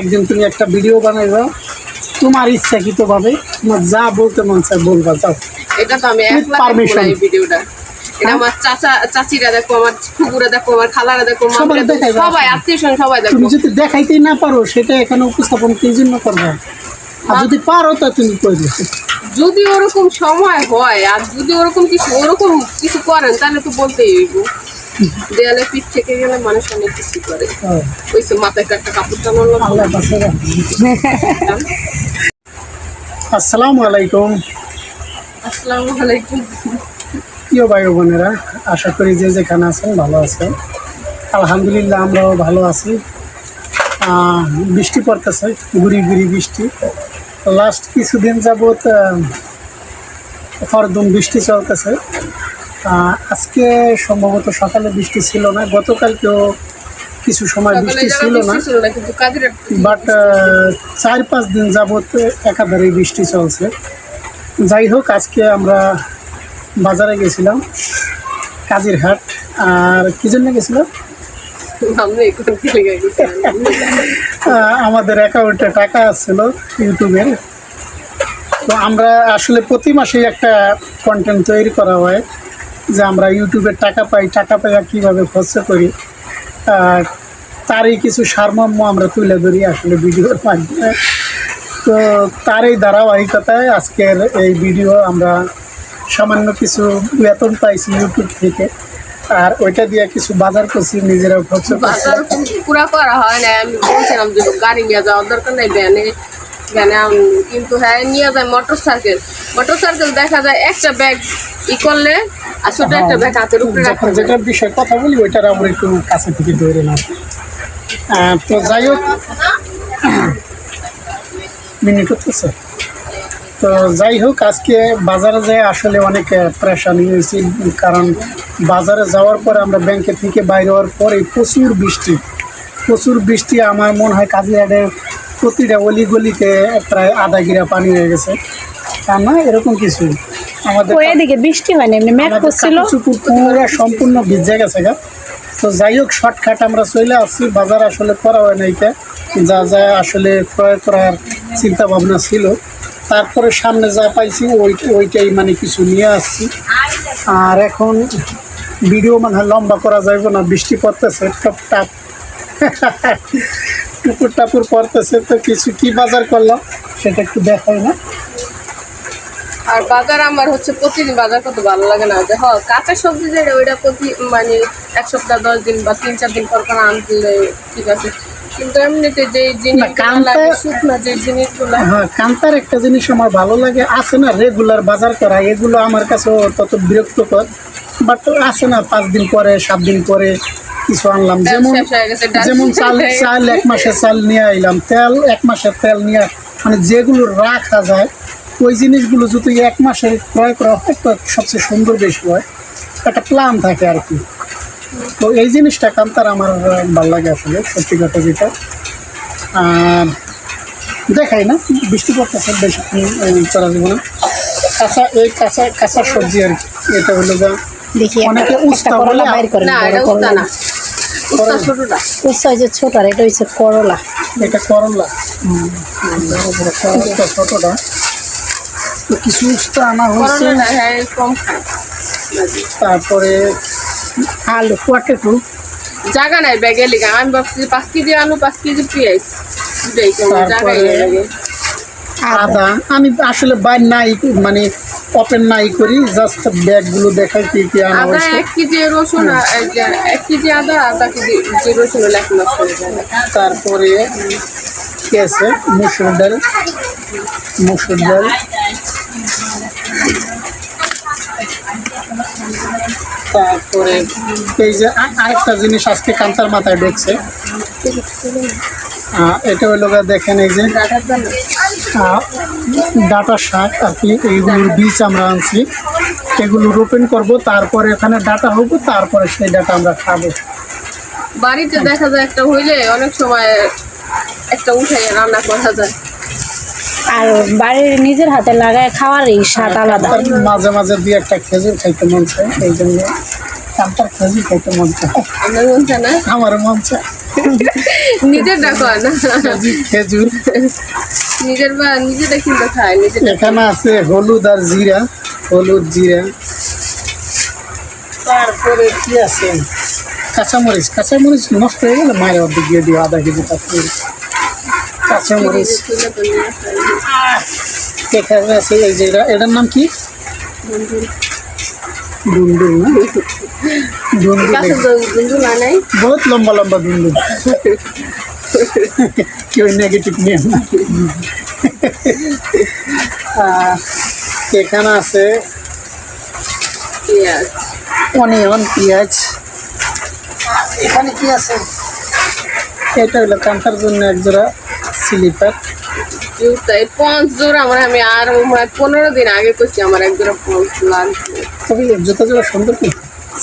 একদিন তুমি একটা ভিডিও বানাইবা তোমার ইচ্ছাকৃতভাবে তোমার যা বলতে মন চায় বলবা যাও। এটা তো আমি With একলা দেখব permission. না এই ভিডিওটা। এটা আমার চাচা চাচিরা দেখো আমার ফুকুরা দেখো আমার খালারা দেখো সবাই আত্মীয় স্বজন সবাই দেখো। তুমি যদি দেখাইতেই না পারো সেটা এখানে উপস্থাপন কি জন্য করবে? আর যদি পারো তা তুমি করবে যদি ওরকম সময় হয় আর যদি ওরকম কিছু ওরকম কিছু করেন তাহলে তো বলতেই হইব। দেয়ালে পিঠ থেকে গেলে মানুষ অনেক কিছু করে। ওই সে মাথায় একটা কাপড় কাছে আসসালামু আলাইকুম। আসসালামু আলাইকুম। প্রিয় ভাই বোনেরা আশা করি যে যেখানে আছেন ভালো আছেন। আলহামদুলিল্লাহ আমরাও ভালো আছি। বৃষ্টি পড়তেছে গুড়ি গুড়ি বৃষ্টি। লাস্ট কিছুদিন যাবৎ হরদম বৃষ্টি চলতেছে। আজকে সম্ভবত সকালে বৃষ্টি ছিল না গতকালকেও কিছু সময় বৃষ্টি ছিল না বাট চার পাঁচ দিন যাবৎ একাধারে বৃষ্টি চলছে। যাই হোক আজকে আমরা বাজারে গেছিলাম কাজির হাট আর কি জন্য গেছিলাম আমাদের অ্যাকাউন্টে টাকা আসছিল ইউটিউবের। তো আমরা আসলে প্রতি মাসেই একটা কন্টেন্ট তৈরি করা হয়। যে আমরা ইউটিউবের টাকা পাই, টাকা পাইয়া কীভাবে খরচ করি আর তারই কিছু সারমর্ম আমরা তুলে ধরি আসলে ভিডিওর মাধ্যমে। তো তার এই ধারাবাহিকতায় আজকের এই ভিডিও আমরা সামান্য কিছু বেতন পাইছি ইউটিউব থেকে, আর ওইটা দিয়ে কিছু বাজার করছি, নিজেরাও খরচ করছি। পুরা করা হয় না, আমি বলছিলাম যে গাড়ি নিয়ে যাওয়ার দরকার নেই, ভ্যানে ভ্যানে কিন্তু হ্যাঁ নিয়ে যায় মোটর সাইকেল মোটর সাইকেল দেখা যায় একটা ব্যাগ ই করলে আর ছোট একটা ব্যাগ হাতের উপরে রাখা যেটার বিষয়ে কথা বলি ওইটার আমরা একটু কাছে থেকে ধরে না তো যাই হোক মিনিট হচ্ছে। তো যাই হোক আজকে বাজারে যেয়ে আসলে অনেক প্রেশানি হয়েছি কারণ বাজারে যাওয়ার পরে আমরা ব্যাংকে থেকে বাইরে হওয়ার পরে প্রচুর বৃষ্টি। প্রচুর বৃষ্টি আমার মনে হয় কাজিয়াডের প্রতিটা অলি গলিতে প্রায় আধা গিরা পানি হয়ে গেছে। তা না এরকম কিছু। আমাদের এদিকে বৃষ্টি হয়নি এমনি মেঘ করছিল। সম্পূর্ণ ভিজে গেছে গা। তো যাই হোক শর্টকাট আমরা চলে আসছি। বাজার আসলে করা হয় না এইটা যা যা আসলে ক্রয় করার চিন্তা ভাবনা ছিল। তারপরে সামনে যা পাইছি ওই ওইটাই মানে কিছু নিয়ে আসছি। আর এখন ভিডিও মানে লম্বা করা যাইব না বৃষ্টি পড়তেছে টপ টাপ। টুকুর টাপুর পড়তেছে তো কিছু কি বাজার করলাম সেটা একটু দেখাই না। আর বাজার আমার হচ্ছে প্রতিদিন বাজার করতে ভালো লাগে না। যে হয় কাঁচা সবজি যেটা ওইটা প্রতি মানে এক সপ্তাহ দশ দিন বা তিন চার দিন পর পর আনলে ঠিক আছে। কিন্তু এমনিতে যে লাগে শুকনা যে জিনিসগুলো। হ্যাঁ কান্তার একটা জিনিস আমার ভালো লাগে আছে না রেগুলার বাজার করা এগুলো আমার কাছে তত বিরক্তকর। বাট আছে না পাঁচ দিন পরে সাত দিন পরে কিছু আনলাম। যেমন যেমন চাল চাল এক মাসের চাল নিয়ে আইলাম তেল এক মাসের তেল নিয়ে মানে যেগুলো রাখা যায় ওই জিনিসগুলো যদি এক মাসে ক্রয় করা হয় তো সবচেয়ে সুন্দর বেশি হয়। একটা প্ল্যান থাকে আর কি। তো এই জিনিসটা কান্তার আমার ভালো লাগে আসলে সত্যি কথা যেটা। আর দেখাই না বৃষ্টি পড়তেছে বেশি করা যাবে না। কাঁচা এই কাঁচা কাঁচা সবজি আর কি এটা হলো যা দেখি অনেকে উস্তা করলা বলে, উস্তা করলা। উস্তা ছোটটা ছোট আর এটা হচ্ছে করলা। এটা করলা। ছোটটা কিছু উস্তা আনা হয়েছে। হ্যাঁ তারপরে আলু পটেটো জায়গা নাই ব্যাগে লিখা আমি ভাবছি পাঁচ কেজি আলু পাঁচ কেজি পেঁয়াজ। আদা। আমি আসলে বাইর নাই মানে ওপেন নাই করি জাস্ট ব্যাগগুলো দেখাই কি কি আনা আদা হয়েছে। এক কেজি রসুন এক কেজি আদা আধা কেজি যে রসুন তারপরে কি আছে? মুসুর ডাল। মুসুর ডাল। তারপরে এই যে আরেকটা জিনিস আজকে কান্তার মাথায় ঢুকছে। এটা হলো দেখেন এই যে ডাটা শাক আর কি, এইগুলোর বীজ আমরা আনছি। এগুলো রোপণ করব, তারপরে এখানে ডাটা হব, তারপরে সেই ডাটা আমরা খাব। বাড়িতে দেখা যায় একটা হইলে অনেক সময় একটা উঠে রান্না করা যায়। আর বাড়ির নিজের হাতে লাগায় খাওয়ার এই স্বাদ আলাদা। মাঝে মাঝে দিয়ে একটা খেজুর খাইতে মন চায় এই জন্য কামটার খেজুর খাইতে মন চায়। আপনার মন চায় না? আমার মন চায়। নিজের দেখো না। খেজুর নিজের বা নিজেদের কিন্তু খায় নিজের এখানে আছে হলুদ আর জিরা হলুদ জিরা। তারপরে কি আছে? কাঁচামরিচ কাঁচামরিচ নষ্ট হয়ে গেলে মায়ের অর্ধেক দিয়ে দিও আধা কেজি তারপরে কাঁচামরিচ এখানে আছে এই যে এটার নাম কি? ডুন্ডুল না? ডুন্ডুল কাছে বন্ধু না নাই বহুত লম্বা লম্বা ডুন্ডুল কেউ নেগেটিভ নিয়ে না। এখানে আছে পেঁয়াজ। অনিয়ন পেঁয়াজ। এখানে কি আছে? এটা হলো কান্তার জন্য এক জোড়া স্লিপার। জুতা এই পঞ্চ জোড়া আমার আমি আর মানে পনেরো দিন আগে করছি আমার এক জোড়া পঞ্চ লাগবে জুতা জোড়া সুন্দর কি?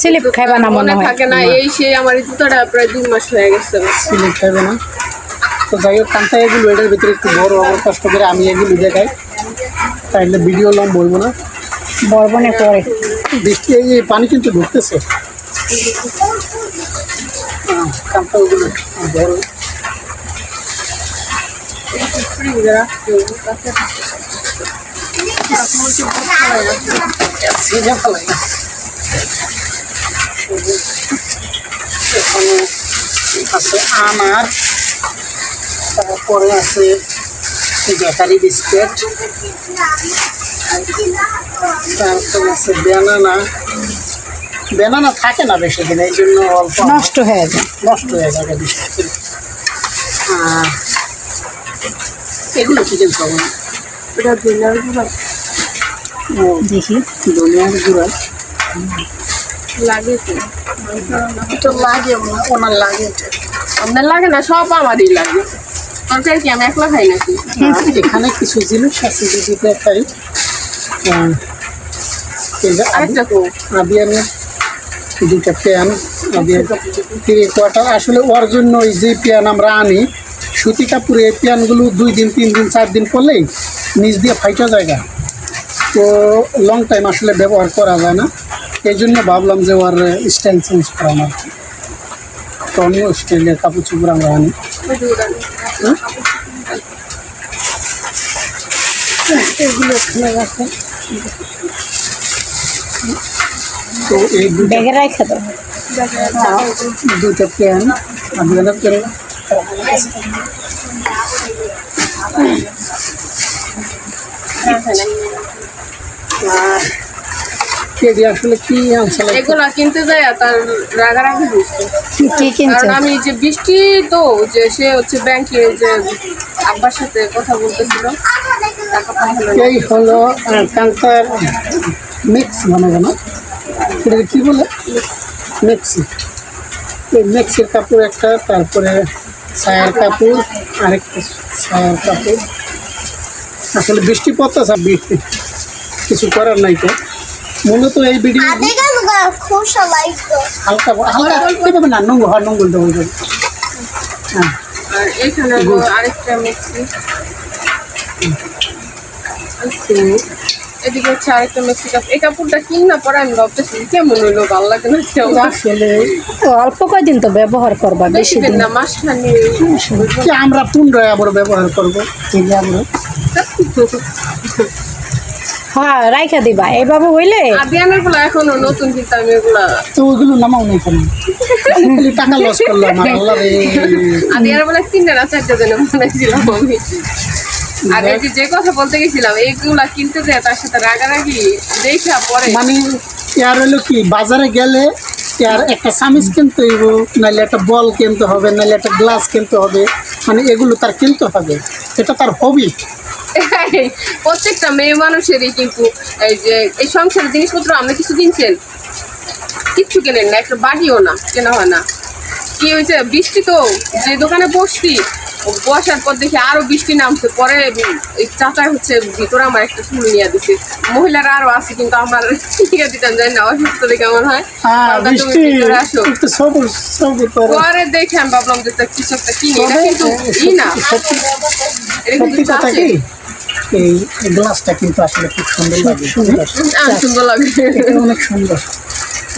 স্লিপ খাইবা না মনে থাকে না এই সেই আমার এই জুতাটা প্রায় দুই মাস হয়ে গেছে। স্লিপ খাবে না। তো যাই হোক কান্তা এগুলো এটার ভিতরে একটু বড় আমার কষ্ট করে আমি এগুলো দেখাই তাইলে ভিডিও লম বলব না। বরবনে পরে। বৃষ্টি এই পানি কিন্তু ঢুকতেছে। হ্যাঁ, কান্তা ওগুলো বড়। এখানে আছে আনার তারপরে আছে বেকারি বিস্কিট তারপরে আছে বেনানা বেনানা থাকে না বেশি দিন এই জন্য অল্প। নষ্ট হয়ে যায়। নষ্ট হয়ে যাবে করে আর এগুলো কি জিনিস না এটা দিনের জুতা ও দেখি। দুনিয়ার গুঁড়া। লাগে তো। এটা লাগে ওনার লাগে আপনার লাগে না? সব আমারই লাগে। তরকারি কি আমি একলা খাই নাকি? এখানে কিছু জিনিস আছে যদি দেখাই আহ, এই আরেকটা তো আবিয়ানের দুটা প্যান আবিয়ান থ্রি কোয়ার্টার আসলে ওর জন্য ওই যে প্যান আমরা আনি সুতি কাপড়ে এই প্যানগুলো দুই দিন তিন দিন চার দিন পরলেই নিচ দিয়ে ফাইটা জায়গা। তো লং টাইম আসলে ব্যবহার করা যায় না। এই জন্য ভাবলাম যে ওর স্টাইল চেঞ্জ করা আমার তো অন্য স্টাইলের কাপড় চোপড় আমরা আনি। হুম? এগুলো এখানে রাখো তো এই দুটো দুটো প্যান আপনাদের জন্য আর কেডি আসলে কি এগুলা কিনতে যায় তার রাগারাগি হয়েছে কি কি কিনছে? আমি যে বৃষ্টি তো যে সে হচ্ছে ব্যাংকে যে আব্বার সাথে কথা বলতেছিল। এই হলো মিক্স বানাবো না এটাকে কি বলে? মিক্সি এই মিক্সির কাপড় একটা তারপরে ছায়ার কাপড় আরেকটা ছায়ার কাপড় আসলে বৃষ্টি পড়তেছে বৃষ্টি কিছু করার নাই তো। মূলত এই ভিডিও হালকা হালকা এভাবে না নঙ্গল হয় নঙ্গল দেবো হ্যাঁ। আর আরেকটা মিক্সি। এদিকে হচ্ছে আরেকটা মিক্সি কাপ এই কাপড়টা কিন না পরে আমি ভাবতেছি কেমন হইল ভালো লাগে না আসলে অল্প কয়দিন তো ব্যবহার করবা বেশি দিন না মাস খানি আমরা পুনরায় আবার ব্যবহার করব? আমরা। হ্যাঁ রাইখা দিবা। এইভাবে হইলে আদিয়ানেরগুলো এখনও নতুন কিন্তু আমি এগুলা তো ওইগুলো নামাও নেই কেন? খালি টাকা লস করলাম আল্লাহ রে। বলে তিনটা না চারটা বানাইছিলাম আমি। আর এই যে যে কথা বলতে গেছিলাম এইগুলা কিনতে যায় তার সাথে রাগারাগি দেখা পরে। মানে ইয়ার হলো কি বাজারে গেলে ইয়ার একটা সামিজ কিনতে হইব নাহলে একটা বল কিনতে হবে নাহলে একটা গ্লাস কিনতে হবে মানে এগুলো তার কিনতে হবে। এটা তার হবি প্রত্যেকটা মেয়ে মানুষেরই কিন্তু এই যে এই সংসারের জিনিসপত্র আপনি কিছু কিনছেন? কিচ্ছু কেনেন না একটা বাড়িও না কেনা হয় না। কি হয়েছে বৃষ্টি তো যে দোকানে বসছি বসার পর দেখি আরও বৃষ্টি নামছে। পরে চাচা হচ্ছে ভিতরে আমার একটা ফুল নিয়ে দিছে। মহিলারা আরও আছে কিন্তু আমার ইয়ে দিতাম জানি না অসুস্থ দেখে আমার হয়। হ্যাঁ পরে। দেখে আমি ভাবলাম যে কিছু একটা কিনি। এটা কিন্তু ই না। এটা কিন্তু চাচে এই গ্লাসটা কিন্তু আসলে খুব সুন্দর লাগে। সুন্দর। লাগে। অনেক সুন্দর।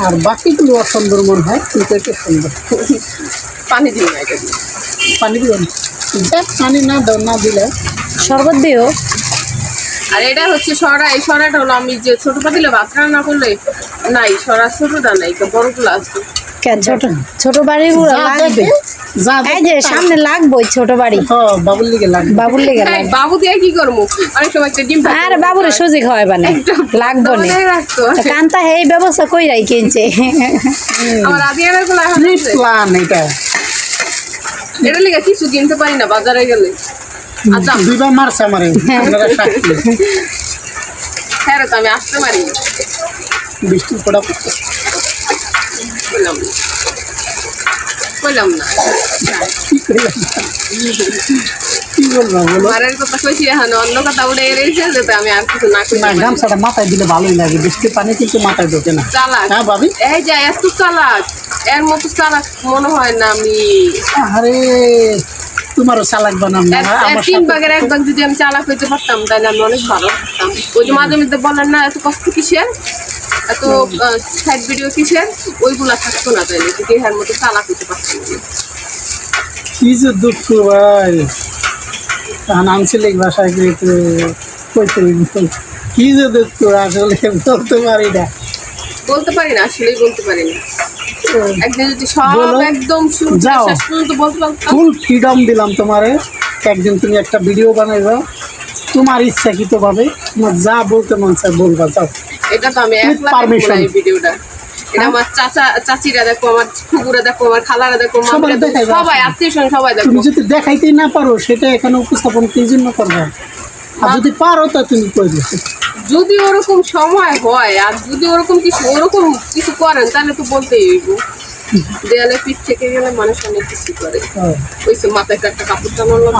আর বাকিগুলো অসুন্দর মনে হয় কিন্তু একটু সুন্দর। পানি দিই না। পানি দিও না। পানি না দাও না দিলে। শরবত দিও। আর এটা হচ্ছে সরা এই সরাটা হলো আমি যে ছোটো দিলে ভাত রান্না করলে নাই সরা ছোটোটা নাই তো বড়গুলো আছে। কেন? ছোট। ছোট বাড়িগুলো লাগবে। এই যে সামনে লাগবে ছোট বাড়ি। হ্যাঁ বাবুর লিগে লাগবে। বাবুর লেগে লাগবে। বাবু দিয়ে কি করব? অনেক সময় একটা ডিম আর বাবুর সুজি খাওয়াই বানে লাগবো না। কান্তা এই ব্যবস্থা কইরাই কিনছে। আমার আদিয়ানেরগুলো এখন কি আছে। প্ল্যান এটা। এটা লেগে কিছু কিনতে পারি না বাজারে গেলে। আচ্ছা দুইবার মারছে আমারে। আপনারা সাক্ষী। হ্যাঁ রে, তো আমি আসতে পারি। বৃষ্টি পড়া পড়ছে। না বললাম না। কি বলব বলো মারের কথা কইছি এখন অন্য কথা উড়ে এড়েছে যাতে আমি আর কিছু না করি। না গামছাটা মাথায় দিলে ভালোই লাগে। পানি কিন্তু মাথায় ঢোকে না। চালাক। হ্যাঁ ভাবি? এই যে এত চালাক। এর মতো চালাক মনে হয় না আমি। আরে তোমারও চালাক বানাম না তিন ভাগের এক ভাগ যদি আমি চালাক হইতে পারতাম তাহলে আমি অনেক ভালো থাকতাম ওই যে মাঝে মধ্যে বলেন না এত কষ্ট কিসের? এত সাইড ভিডিও কিসের ওইগুলা থাকতো না তাইলে যদি এর মতো চালাক হইতে পারতাম। কি যে দুঃখ ভাই। তখন আঞ্চলিক ভাষায় কিন্তু কইতে। কি যে দুঃখ আসলে বলতে পারি না। বলতে পারি না আসলেই বলতে পারি না। একদিন যদি সব একদম যাও। ফুল ফ্রিডম দিলাম তোমারে। একদিন তুমি একটা ভিডিও বানাইবা। তোমার ইচ্ছাকৃত ভাবে তোমার যা বলতে মন চায় বলবা যাও। এটা তো আমি একলা এই ভিডিওটা। এটা আমার চাচা চাচিরা দেখো আমার ফুকুরা দেখো আমার খালারা দেখো সবাই মামিরা দেখো, দেখাইবা। সবাই আত্মীয় স্বজন সবাই দেখো। তুমি যদি দেখাইতেই না পারো সেটা এখানে উপস্থাপন কি জন্য করবে? আর যদি পারো তা তুমি করবে যদি ওরকম সময় হয় আর যদি ওরকম কিছু ওরকম কিছু করেন তাহলে তো বলতেই হইব। দেয়ালে পিঠ থেকে গেলে মানুষ অনেক কিছু করে। হ্যাঁ, ওইসে মাথায় একটা কাপড় টানানো।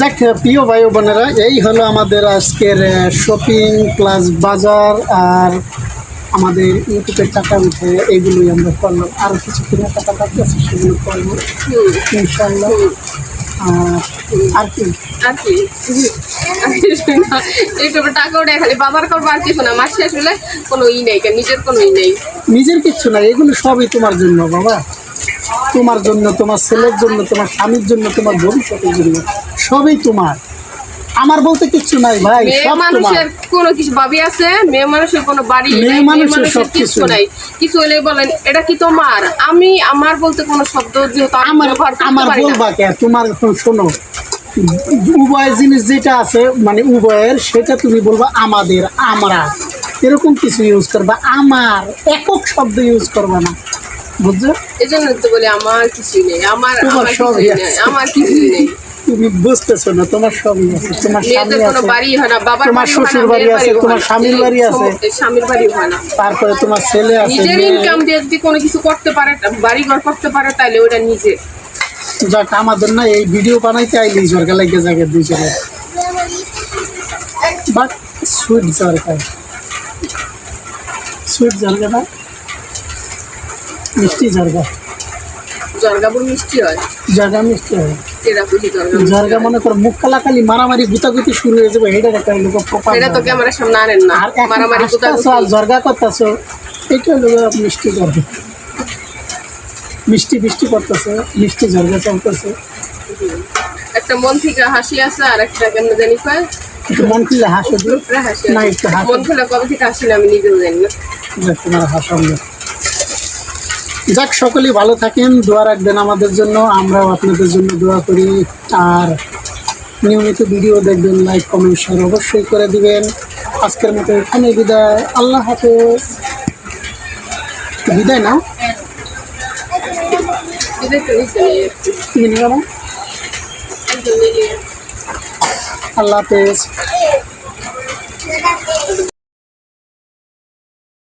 যাক প্রিয় ভাই বোনেরা এই হলো আমাদের আজকের শপিং প্লাস বাজার আর আমাদের ইউটিউবের টাকা উঠে এইগুলোই আমরা করলাম। আরও কিছু কেনার টাকা বাকি আছে সেগুলো করব। ইনশাল্লাহ আর আর কি? আর কি? এইসবের টাকা ওটা খালি বাজার করব আর কিছু না মাস শেষ কোনো ই নেই নিজের কোনো ই নেই। নিজের কিচ্ছু না এগুলো সবই তোমার জন্য বাবা। তোমার জন্য তোমার ছেলের জন্য তোমার স্বামীর জন্য তোমার ভবিষ্যতের জন্য সবই তোমার। আমার বলতে কিচ্ছু নাই ভাই সব মানুষের কোনো কিছু ভাবি আছে মেয়ে মানুষের কোনো বাড়ি মেয়ে মানুষের মানুষের কিছু নাই। কিছু হলে বলেন এটা কি তোমার? আমি আমার বলতে কোনো শব্দ যেহেতু আমার আমার বলবা কে? তোমার শোনো উভয় জিনিস যেটা আছে মানে উভয়ের সেটা তুমি বলবা আমাদের আমরা। এরকম কিছু ইউজ করবা। আমার একক শব্দ ইউজ করবা না। বুঝছ? এই জন্য তো বলি আমার কিছুই নেই। আমার তোমার সবই আছে। আমার কিছুই নেই। তুমি বুঝতেছো না তোমার সবই আছে। তোমার স্বামী আছে। তোমার শ্বশুর বাড়ি আছে, তোমার স্বামীর বাড়ি আছে। স্বামীর বাড়ি হয় না। তারপরে তোমার ছেলে আছে নিজের ইনকাম দিয়ে যদি কোনো কিছু করতে পারে বাড়ি ঘর করতে পারে তাহলে ওটা নিজে যাক আমাদের না এই ভিডিও বানাইতে আইলেই সরকার লাগে জায়গা দুইজনে but sweet Sarkar sweet Sarkar মিষ্টি মিষ্টি হয়। মিষ্টি হয়। জর্গা মনে করো মুখ কালাকালি মারামারি গুতাগুতি শুরু হয়ে যাবে এটা একটা লোক প্রপার এটা তো ক্যামেরার সামনে আনেন না। আর মারামারি আসতেছো আর করতেছো এটা হলো মিষ্টি জর্গা মিষ্টি মিষ্টি পড়তেছে মিষ্টি জর্গা চলতেছে। একটা মন থেকে হাসি আছে আর একটা কেমন জানি কয়? একটু মন খুলে হাসো হাসি না, একটু হাসি। মন খুলে কবে থেকে হাসি না আমি নিজেও জানি না। যাক তোমার হাসাম যাক সকলেই ভালো থাকেন দোয়া রাখবেন আমাদের জন্য আমরাও আপনাদের জন্য দোয়া করি। আর নিয়মিত ভিডিও দেখবেন লাইক কমেন্ট শেয়ার অবশ্যই করে দিবেন। আজকের মতো এখানে বিদায়। আল্লাহ হাফেজ। বিদায় না একজন নিয়ে আল্লাহ হাফেজ।